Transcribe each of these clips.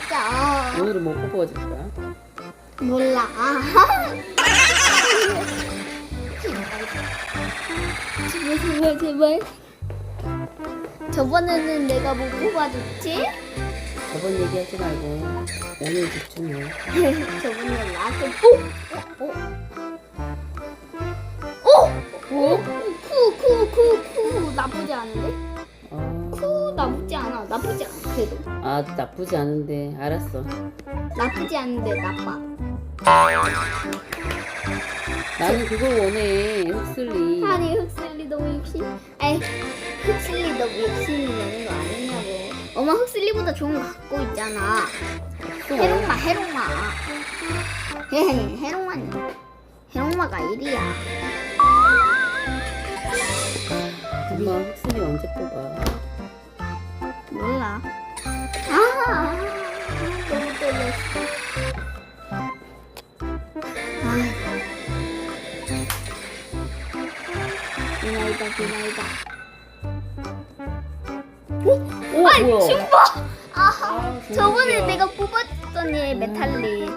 진짜. 오늘은 뭐 뽑아줄 거야? 몰라. 제발 제발 제발. 저번에는 내가 뭐 뽑아줬지? 저번 얘기하지 말고 오늘 집중해. 저번에 라켓 오! 오! 아 나쁘지 않은데 알았어. 나쁘지 않은데 나빠. 나는 그걸 원해 흑슬리. 아니 흑슬리 너무 욕심. 아이 흑슬리 너무 욕심이 내는 거 아니냐고. 엄마 흑슬리보다 좋은 거 갖고 있잖아. 해롱마 해롱마. 헤헤 해롱마는 해롱마가 1이야. 엄마 흑슬리 언제 뽑아? 몰라. 비나이다 비나이다. 오 아이 뭐야? 슈퍼. 아하. 아, 저번에 내가 뽑았던 얘 메탈리.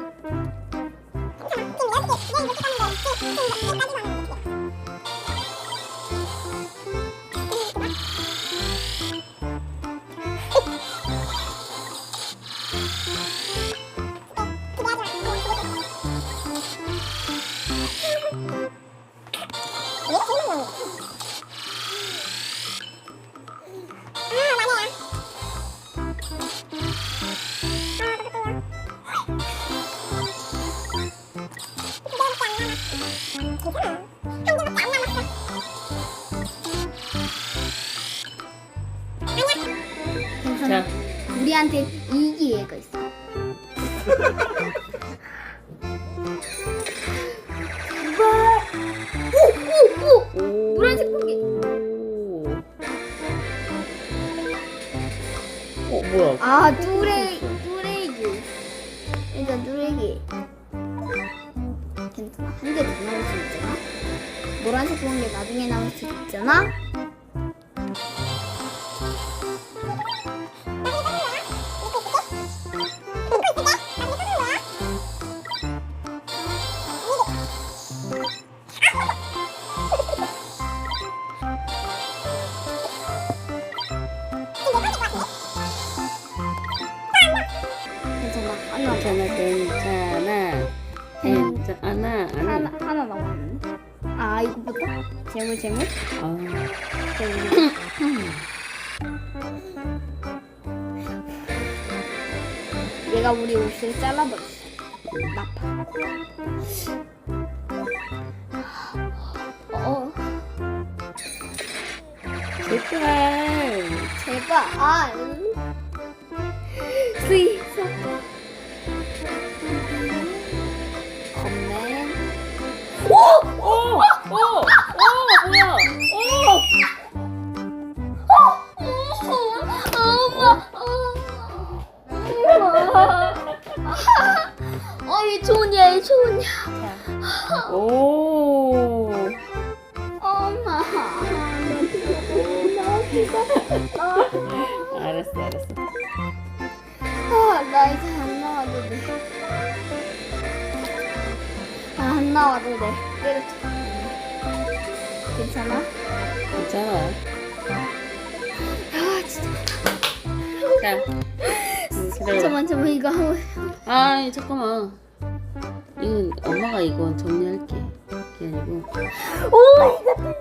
자, 우리한테 이 기회가 있어. 제발. 오, 오. 노란색 고기. 어 뭐야? 아, 뚜레, 뚜레기. 일단 뚜레기. 괜찮아. 한 개더 나올 수 있잖아. 노란색 게 나중에 나올 수 있잖아. 괜찮아. 하나, 괜찮아 괜찮아 괜찮아 하나, 하나 남았는데. 아, 이거부터? 재물, 재물? 아 재물. 얘가 우리 옷을 잘라버렸어. 나빠. 어, 제발 제발. 아, 응. 스윗. 어, 이 좋냐, 이 좋냐. 오! 오! 엄마. 알았어 알았어 아, 나 이제 안 나와도 돼. 아, 안 나와도 돼. 때려쳐. 괜찮아? 괜찮아 아, 진짜. 자 음, 기다려 잠깐만, 잠깐만, 이거 하고. 아 잠깐만 이건 엄마가 이건 정리할게 그게 아니고 오, 이거.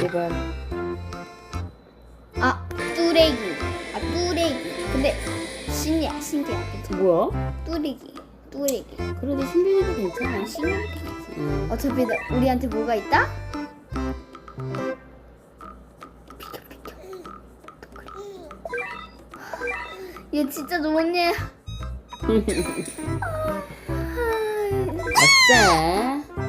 제발 아, 뚜레기. 아, 뚜레기. 근데, 신기야, 신기야. 괜찮아. 뭐야? 뚜레기. 뚜레기. 그래도 신비도 괜찮아 신기해. 응. 어차피 나- 우리한테 뭐가 있다? 얘 진짜 좋은 얘. 아싸